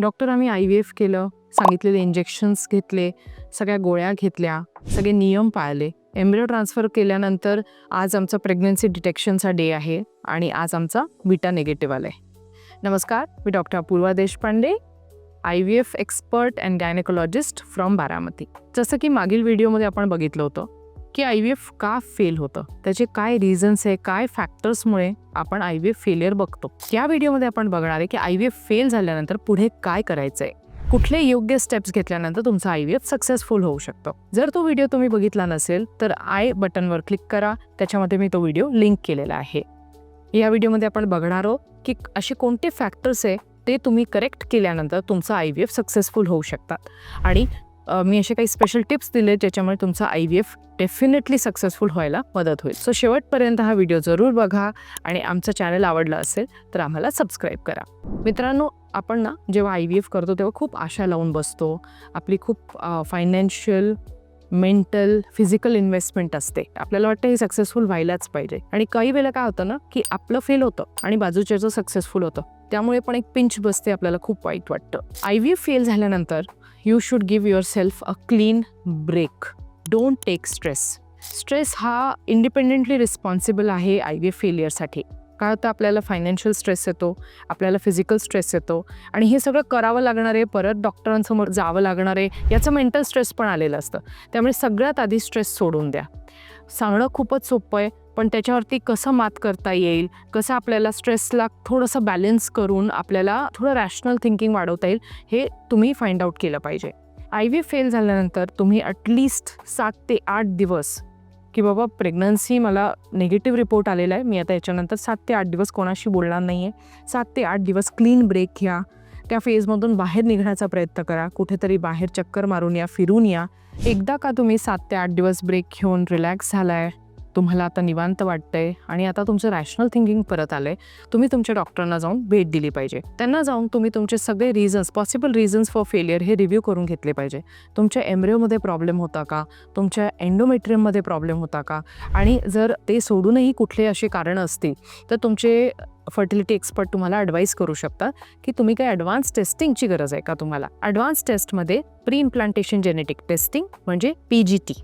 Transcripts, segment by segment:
Doctor आम्ही I V F केलं सांगितलेले इंजेक्शन्स घेतले सगळ्या गोळ्या घेतल्या सगळे नियम पाळले. एम्ब्रिओ ट्रान्सफर केल्यानंतर आज आमचा प्रेग्नन्सी डिटेक्शनचा डे आहे आणि आज आमचा बीटा निगेटिव्ह आला आहे नमस्कार मी doctor Apurva Deshpande I V F expert and gynaecologist from Baramati. जसं की मागील व्हिडिओमध्ये आपण बघितलं होतं की आय व्ही एफ का फेल होतं? त्याचे काय रिझन्स आहे? काय फॅक्टर्समुळे आपण आय व्ही एफ फेलियर बघतो? या व्हिडिओमध्ये आपण बघणार आहे की आय व्ही एफ फेल झाल्यानंतर पुढे काय करायचं आहे कुठले योग्य स्टेप्स घेतल्यानंतर तुमचं आय व्ही एफ सक्सेसफुल होऊ शकतं. जर तो व्हिडिओ तुम्ही बघितला नसेल तर आय बटनवर क्लिक करा. त्याच्यामध्ये मी तो व्हिडिओ लिंक केलेला आहे. या व्हिडिओमध्ये आपण बघणार आहोत की असे कोणते फॅक्टर्स आहे ते तुम्ही करेक्ट केल्यानंतर तुमचं आय व्ही एफ सक्सेसफुल होऊ शकतात. आणि मी असे काही स्पेशल टिप्स दिले ज्याच्यामुळे तुमचा I V F definitely successful व्हायला मदत होईल. सो शेवटपर्यंत हा व्हिडिओ जरूर बघा आणि आमचं चॅनल आवडलं असेल तर आम्हाला सबस्क्राईब करा. मित्रांनो आपण ना जेव्हा आय व्ही एफ करतो तेव्हा खूप आशा लावून बसतो. आपली खूप फायनान्शियल मेंटल फिजिकल इन्व्हेस्टमेंट असते. आपल्याला वाटतं हे सक्सेसफुल व्हायलाच पाहिजे. आणि काही वेळेला काय होतं ना की आपलं फेल होतं आणि बाजूच्याचं सक्सेसफुल होतं. त्यामुळे पण एक पिंच बसते आपल्याला खूप वाईट वाटतं. आय व्ही एफ फेल झाल्यानंतर you should give yourself a clean break don't take stress stress हा इंडिपेंडेंटली रिस्पॉन्सिबल आहे आय व्ही फेलियरसाठी काय होतं? आपल्याला फायनान्शियल स्ट्रेस येतो आपल्याला फिजिकल स्ट्रेस येतो आणि हे सगळं करावं लागणार आहे परत डॉक्टरांसमोर जावं लागणार आहे याचं मेंटल स्ट्रेस पण आलेलं असतं. त्यामुळे सगळ्यात आधी स्ट्रेस सोडून द्या. सांगणं खूपच सोपं आहे पण त्याच्यावरती कसं मात करता येईल कसं आपल्याला स्ट्रेसला थोडंसं बॅलन्स करून आपल्याला थोडं रॅशनल थिंकिंग वाढवता येईल हे तुम्ही फाइंड आउट केलं पाहिजे. आय व्ही फेल झाल्यानंतर तुम्ही ॲटलिस्ट सात ते आठ दिवस की बाबा प्रेग्नन्सी मला निगेटिव्ह रिपोर्ट आलेला आहे मी आता याच्यानंतर सात ते आठ दिवस कोणाशी बोलणार नाही आहे सात ते आठ दिवस क्लीन ब्रेक घ्या त्या फेजमधून बाहेर निघण्याचा प्रयत्न करा. कुठेतरी बाहेर चक्कर मारून या फिरून या. एकदा का तुम्ही सात ते आठ दिवस ब्रेक घेऊन रिलॅक्स झालाय तुम्हाला आता निवांत वाटतंय आणि आता तुमचं रॅशनल थिंकिंग परत आलंय तुम्ही तुमच्या डॉक्टरांना जाऊन भेट दिली पाहिजे. त्यांना जाऊन तुम्ही तुमचे सगळे reasons possible reasons for failure हे रिव्ह्यू करून घेतले पाहिजे. तुमच्या एमरेओमध्ये प्रॉब्लेम होता का? तुमच्या एन्डोमेट्रियममध्ये प्रॉब्लेम होता का? आणि जर ते सोडूनही कुठले असे कारणं असतील तर तुमचे फर्टिलिटी एक्सपर्ट तुम्हाला ॲडवाईस करू शकतात की तुम्ही काही ॲडव्हान्स टेस्टिंगची गरज आहे का तुम्हाला? ॲडव्हान्स टेस्टमध्ये प्री इम्प्लांटेशन जेनेटिक टेस्टिंग म्हणजे P G T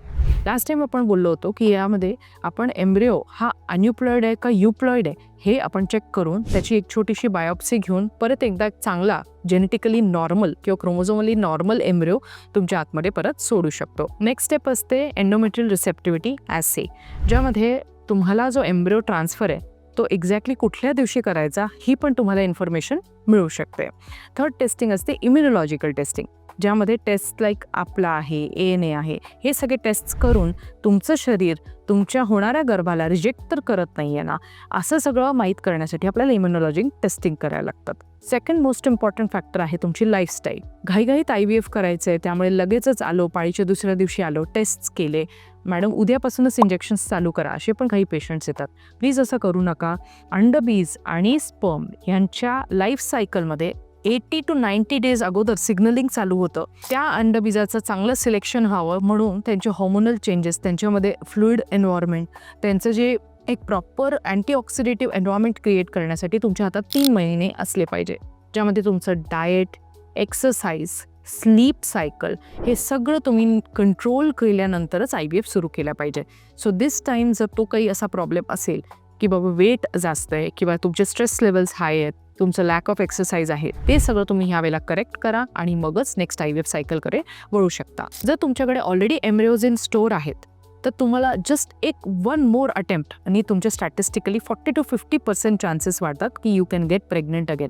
last time आपण बोललो होतो की यामध्ये आपण एम्ब्रिओ हा अनयुप्लॉइड आहे का युप्लॉइड आहे हे आपण चेक करून त्याची एक छोटीशी बायोप्सी घेऊन परत एकदा एक चांगला जेनेटिकली नॉर्मल किंवा क्रोमोझोमली नॉर्मल एम्ब्रिओ तुमच्या आतमध्ये परत सोडू शकतो. नेक्स्ट स्टेप असते एन्डोमेट्रियल रिसेप्टिव्हिटी ॲसे ज्यामध्ये तुम्हाला जो एम्ब्रिओ ट्रान्सफर आहे तो एक्झॅक्टली कुठल्या दिवशी करायचा ही पण तुम्हाला इन्फॉर्मेशन मिळू शकते. थर्ड टेस्टिंग असते इम्युनॉलॉजिकल टेस्टिंग ज्यामध्ये टेस्ट लाईक आपला आहे ए एन ए आहे हे सगळे टेस्ट करून तुमचं शरीर तुमच्या होणाऱ्या गर्भाला रिजेक्ट तर करत नाही आहे ना. असं सगळं माहीत करण्यासाठी आपल्याला इम्युनॉलॉजी टेस्टिंग करायला लागतात. सेकंड मोस्ट इम्पॉर्टंट फॅक्टर आहे तुमची लाईफस्टाईल घाईघाईत आय व्ही एफ करायचं आहे त्यामुळे लगेचच आलो पाळीच्या दुसऱ्या दिवशी आलो टेस्ट केले. मॅडम उद्यापासूनच इंजेक्शन्स चालू करा असे पण काही पेशंट्स येतात. प्लीज असं करू नका. अंडबीज आणि स्पर्म यांच्या लाईफ सायकलमध्ये एटी टू नाईन्टी डेज अगोदर सिग्नलिंग चालू होतं. त्या अंडबीजाचं चांगलं सिलेक्शन व्हावं म्हणून त्यांचे हॉर्मोनल चेंजेस त्यांच्यामध्ये फ्लुईड एन्व्हायरमेंट त्यांचं जे एक प्रॉपर अँटीऑक्सिडेटिव्ह एन्व्हायरमेंट क्रिएट करण्यासाठी तुमच्या हातात तीन महिने असले पाहिजे. ज्यामध्ये तुमचं डाएट एक्सरसाइज स्लीप सायकल हे सगळं तुम्ही कंट्रोल केल्यानंतरच आय बी एफ सुरू केला पाहिजे. सो दिस टाईम जर तो काही असा प्रॉब्लेम असेल की बाबा वेट जास्त आहे किंवा तुमचे स्ट्रेस लेवल्स हाय आहेत तुमचं लॅक ऑफ एक्सरसाइज आहे ते सगळं तुम्ही ह्या वेळेला करेक्ट करा आणि मगच नेक्स्ट आय व्ही एफ सायकलकडे वळू शकता. जर तुमच्याकडे ऑलरेडी एमरेओझिन स्टोर स्टोअर आहेत तर तुम्हाला जस्ट एक वन मोर अटेम्प्ट आणि तुमचे statistically forty to fifty percent chances वाढतात की you can get pregnant again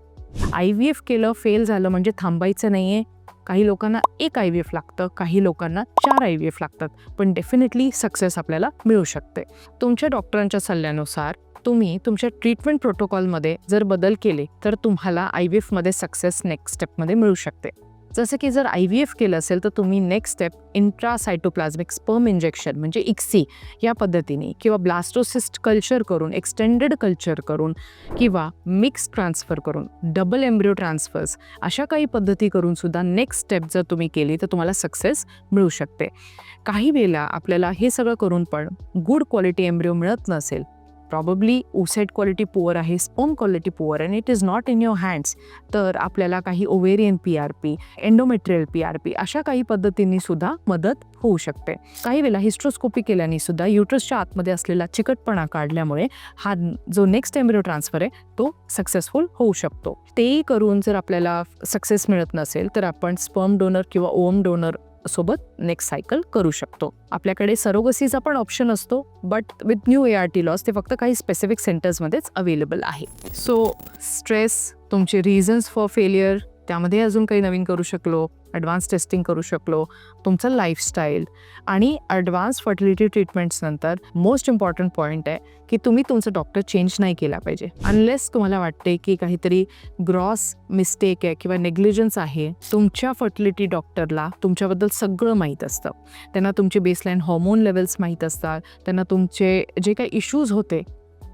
I V F केलं फेल झालं म्हणजे थांबायचं नाही आहे काही लोकांना एक आय व्ही एफ लागतं काही लोकांना चार आय व्ही एफ लागतात पण डेफिनेटली सक्सेस आपल्याला मिळू शकते. तुमच्या डॉक्टरांच्या सल्ल्यानुसार तुम्ही तुमच्या ट्रीटमेंट प्रोटोकॉलमध्ये जर बदल केले तर तुम्हाला आय व्ही एफमध्ये सक्सेस नेक्स्ट स्टेपमध्ये मिळू शकते. जसं की जर आय व्ही एफ केलं असेल तर तुम्ही next step intracytoplasmic sperm injection म्हणजे इक्सी या पद्धतीने किंवा ब्लास्टोसिस्ट कल्चर करून एक्सटेंडेड कल्चर करून किंवा मिक्स ट्रान्सफर करून डबल एम्ब्रिओ ट्रान्सफर्स अशा काही पद्धती करून सुद्धा नेक्स्ट स्टेप जर तुम्ही केली तर तुम्हाला सक्सेस मिळू शकते. काही वेळेला आपल्याला हे सगळं करून पण गुड क्वालिटी एम्ब्रिओ मिळत नसेल प्रॉबब्ली ओसेट क्वालिटी पुअर आहे sperm quality poor and it is not in your hands तर आपल्याला काही ovarian P R P endometrial P R P अशा काही पद्धतींनी सुद्धा मदत होऊ शकते. काही वेळेला हिस्ट्रोस्कोपी केल्याने सुद्धा युट्रसच्या आतमध्ये असलेला चिकटपणा काढल्यामुळे हा जो नेक्स्ट एम्ब्रिओ ट्रान्सफर आहे तो सक्सेसफुल होऊ शकतो. तेही करून जर आपल्याला सक्सेस मिळत नसेल तर आपण स्पर्म डोनर किंवा ओम डोनर सोबत नेक्स्ट सायकल करू शकतो. आपल्याकडे सरोगसीचा पण ऑप्शन असतो but with new A R T laws ते फक्त काही स्पेसिफिक सेंटर्समध्येच अवेलेबल आहे. सो स्ट्रेस तुमचे रिझन्स फॉर फेलियर त्यामध्ये अजून काही नवीन करू शकलो ॲडव्हान्स टेस्टिंग करू शकलो तुमचं लाईफस्टाईल आणि ॲडव्हान्स फर्टिलिटी ट्रीटमेंट्स नंतर मोस्ट इम्पॉर्टंट पॉईंट आहे की तुम्ही तुमचं डॉक्टर चेंज नाही केला पाहिजे. अनलेस तुम्हाला वाटते की काहीतरी ग्रॉस मिस्टेक आहे किंवा नेग्लिजन्स आहे तुमच्या फर्टिलिटी डॉक्टरला तुमच्याबद्दल सगळं माहीत असतं. त्यांना तुमचे बेसलाईन हॉर्मोन लेवल्स माहीत असतात. त्यांना तुमचे जे काही इश्यूज होते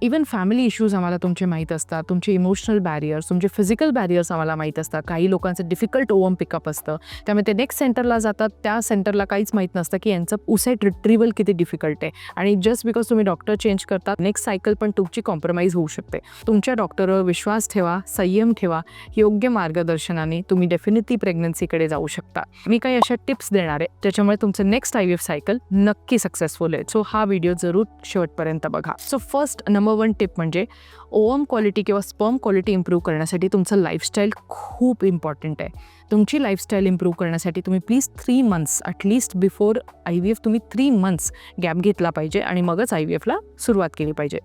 इवन फॅमिली इश्यूज आम्हाला तुमचे माहीत असतात. तुमचे इमोशनल बॅरियर्स तुमचे फिजिकल बॅरियर्स आम्हाला माहीत असतात. काही लोकांचं डिफिकल्ट ओवम पिकअप असतं. त्यामुळे ते नेक्स्ट सेंटरला जातात. त्या सेंटरला काहीच माहीत नसतं की यांचं उसेट रिट्रीवल किती डिफिकल्ट आहे. आणि जस्ट बिकॉज तुम्ही डॉक्टर चेंज करतात नेक्स्ट सायकल पण तुमची कॉम्प्रोमाइज होऊ शकते. तुमच्या डॉक्टरवर विश्वास ठेवा संयम ठेवा योग्य मार्गदर्शनाने तुम्ही डेफिनेटली प्रेग्नन्सीकडे जाऊ शकता. मी काही अशा टिप्स देणार आहे. ज्याच्यामुळे तुमचं next I V F cycle नक्की सक्सेसफुल आहे. सो हा व्हिडिओ जरूर शेवटपर्यंत बघा. So first number one tip म्हणजे ओवम क्वालिटी किंवा स्पर्म क्वालिटी इम्प्रूव्ह करण्यासाठी तुमचं लाईफस्टाईल खूप इम्पॉर्टंट आहे. तुमची लाईफस्टाईल इम्प्रूव्ह करण्यासाठी तुम्ही please three months at least before I V F तुम्ही थ्री मंथ्स गॅप घेतला पाहिजे आणि मगच आय व्ही एफला सुरुवात केली पाहिजे.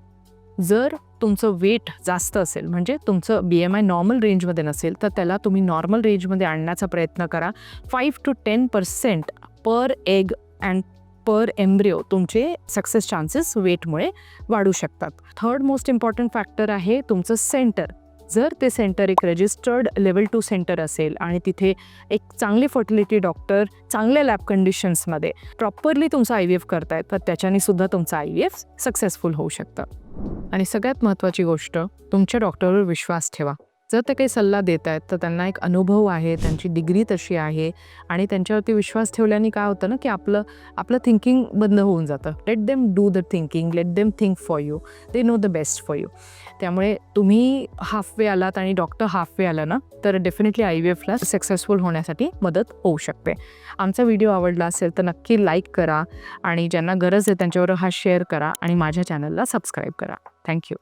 जर तुमचं वेट जास्त असेल म्हणजे तुमचं बी एम आय नॉर्मल रेंजमध्ये नसेल तर त्याला तुम्ही नॉर्मल रेंजमध्ये आणण्याचा प्रयत्न करा. Five to ten percent per egg and per embryo तुमचे सक्सेस चान्सेस वेटमुळे वाढू शकतात. थर्ड मोस्ट इम्पॉर्टंट फॅक्टर आहे तुमचं सेंटर जर ते सेंटर एक रजिस्टर्ड लेवल टू सेंटर असेल आणि तिथे एक चांगले फर्टिलिटी डॉक्टर चांगल्या लॅब कंडिशन्समध्ये प्रॉपरली तुमचं आय व्ही एफ करतायत तर त्याच्याने सुद्धा तुमचं आय व्ही एफ सक्सेसफुल होऊ शकतं. आणि सगळ्यात महत्त्वाची गोष्ट तुमच्या डॉक्टरवर विश्वास ठेवा. जर ते काही सल्ला देत आहेत तर त्यांना एक अनुभव आहे त्यांची डिग्री तशी आहे आणि त्यांच्यावरती विश्वास ठेवल्याने काय होतं ना की आपलं आपलं थिंकिंग बंद होऊन जातं. Let them do the thinking let them think for you they know the best for you त्यामुळे तुम्ही हाफ वे आलात आणि डॉक्टर हाफ वे आला ना तर डेफिनेटली आय व्ही एफला सक्सेसफुल होण्यासाठी मदत होऊ शकते. आमचा व्हिडिओ आवडला असेल तर नक्की लाईक करा आणि ज्यांना गरज आहे त्यांच्यावर हा शेअर करा आणि माझ्या चॅनलला सबस्क्राईब करा. थँक्यू